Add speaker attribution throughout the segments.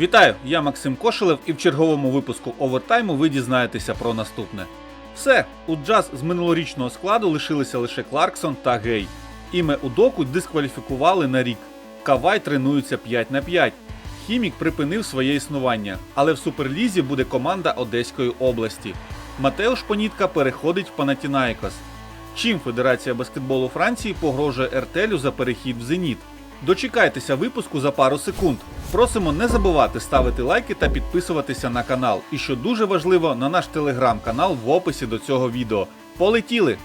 Speaker 1: Вітаю, я Максим Кошелев, і в черговому випуску овертайму ви дізнаєтеся про наступне. Все, у джаз з минулорічного складу лишилися лише Кларксон та Гей. Іме Удоку дискваліфікували на рік. Кавай тренується 5 на 5. Хімік припинив своє існування, але в суперлізі буде команда Одеської області. Матеуш Понітка переходить в Панатінаїкос. Чим Федерація баскетболу Франції погрожує Ертелю за перехід в Зеніт? Дочекайтеся випуску за пару секунд. Просимо не забувати ставити лайки та підписуватися на канал. І що дуже важливо, на наш телеграм-канал в описі до цього відео. Полетіли!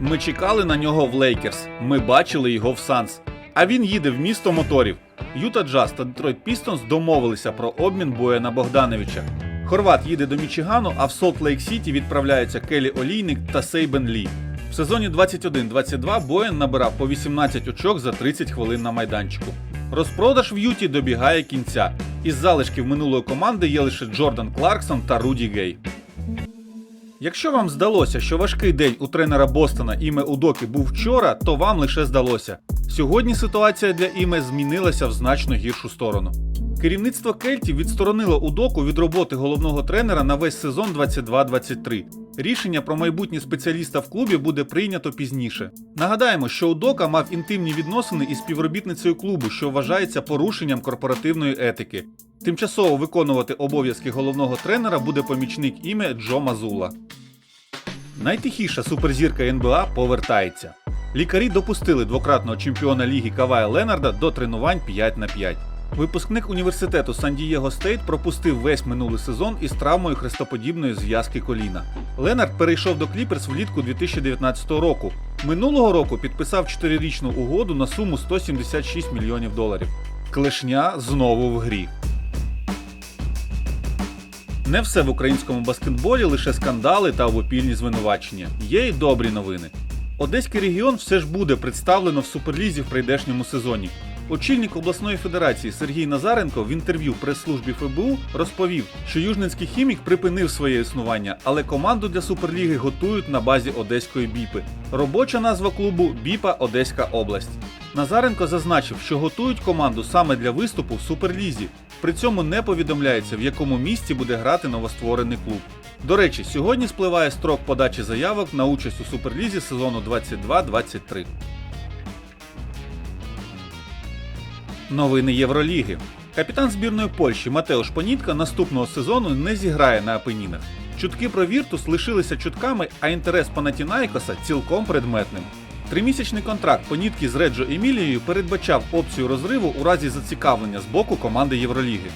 Speaker 1: Ми чекали на нього в Лейкерс. Ми бачили його в Санс. А він їде в місто моторів. Юта Джаз та Детройт Пістонс домовилися про обмін Бояна Богдановича. Хорват їде до Мічигану, а в Солт Лейк Сіті відправляються Келі Олійник та Сейбен Лі. В сезоні 21-22 Боян набирав по 18 очок за 30 хвилин на майданчику. Розпродаж в Юті добігає кінця. Із залишків минулої команди є лише Джордан Кларксон та Руді Гей. Якщо вам здалося, що важкий день у тренера Бостона Іме Удоки був вчора, то вам лише здалося. Сьогодні ситуація для Іме змінилася в значно гіршу сторону. Керівництво Кельтів відсторонило Удоку від роботи головного тренера на весь сезон 22-23. Рішення про майбутнє спеціаліста в клубі буде прийнято пізніше. Нагадаємо, що Удока мав інтимні відносини із співробітницею клубу, що вважається порушенням корпоративної етики. Тимчасово виконувати обов'язки головного тренера буде помічник іме Джо Мазула. Найтихіша суперзірка НБА повертається. Лікарі допустили двократного чемпіона ліги Кавая Ленарда до тренувань 5 на 5. Випускник університету Сан-Дієго Стейт пропустив весь минулий сезон із травмою хрестоподібної зв'язки коліна. Ленард перейшов до Кліперс влітку 2019 року. Минулого року підписав 4-річну угоду на суму 176 мільйонів доларів. Клешня знову в грі. Не все в українському баскетболі лише скандали та обопільні звинувачення. Є й добрі новини. Одеський регіон все ж буде представлено в суперлізі в прийдешньому сезоні. Очільник обласної федерації Сергій Назаренко в інтерв'ю прес-службі ФБУ розповів, що Южненський хімік припинив своє існування, але команду для суперліги готують на базі Одеської біпи. Робоча назва клубу Біпа Одеська область. Назаренко зазначив, що готують команду саме для виступу в суперлізі. При цьому не повідомляється, в якому місці буде грати новостворений клуб. До речі, сьогодні спливає строк подачі заявок на участь у суперлізі сезону 22-23. Новини Євроліги. Капітан збірної Польщі Матеуш Понітка наступного сезону не зіграє на Апенінах. Чутки про Віртус лишилися чутками, а інтерес Панатінайкоса цілком предметним. Тримісячний контракт Понітки з Реджо Емілією передбачав опцію розриву у разі зацікавлення з боку команди Євроліги.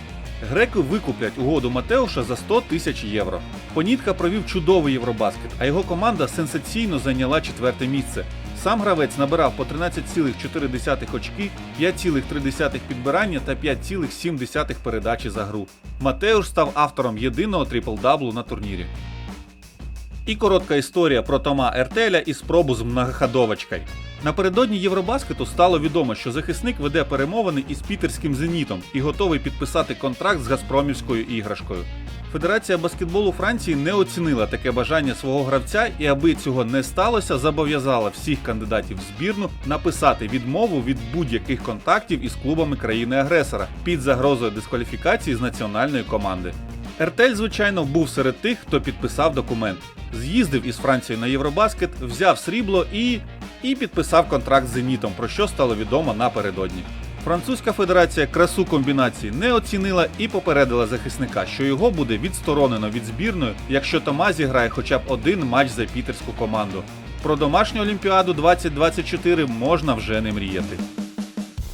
Speaker 1: Греки викуплять угоду Матеуша за 100 тисяч євро. Понітка провів чудовий євробаскет, а його команда сенсаційно зайняла четверте місце. Сам гравець набирав по 13,4 очки, 5,3 підбирання та 5,7 передачі за гру. Матеуш став автором єдиного трипл-даблу на турнірі. І коротка історія про Тома Ертеля і спробу з многоходовочкою. Напередодні Євробаскету стало відомо, що захисник веде перемовини із пітерським зенітом і готовий підписати контракт з Газпромівською іграшкою. Федерація баскетболу Франції не оцінила таке бажання свого гравця і, аби цього не сталося, зобов'язала всіх кандидатів в збірну написати відмову від будь-яких контактів із клубами країни-агресора під загрозою дискваліфікації з національної команди. Ертель, звичайно, був серед тих, хто підписав документ. З'їздив із Франції на Євробаскет, взяв срібло і. і підписав контракт з Зенітом, про що стало відомо напередодні. Французька федерація красу комбінації не оцінила і попередила захисника, що його буде відсторонено від збірної, якщо Тома зіграє хоча б один матч за пітерську команду. Про домашню Олімпіаду 2024 можна вже не мріяти.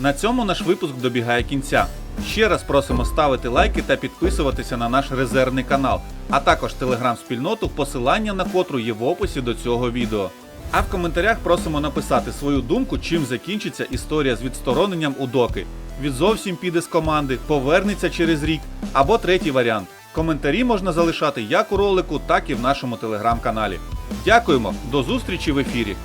Speaker 1: На цьому наш випуск добігає кінця. Ще раз просимо ставити лайки та підписуватися на наш резервний канал, а також телеграм-спільноту, посилання на котру є в описі до цього відео. А в коментарях просимо написати свою думку, чим закінчиться історія з відстороненням у доки. Від зовсім піде з команди, повернеться через рік, або третій варіант. Коментарі можна залишати як у ролику, так і в нашому телеграм-каналі. Дякуємо, до зустрічі в ефірі!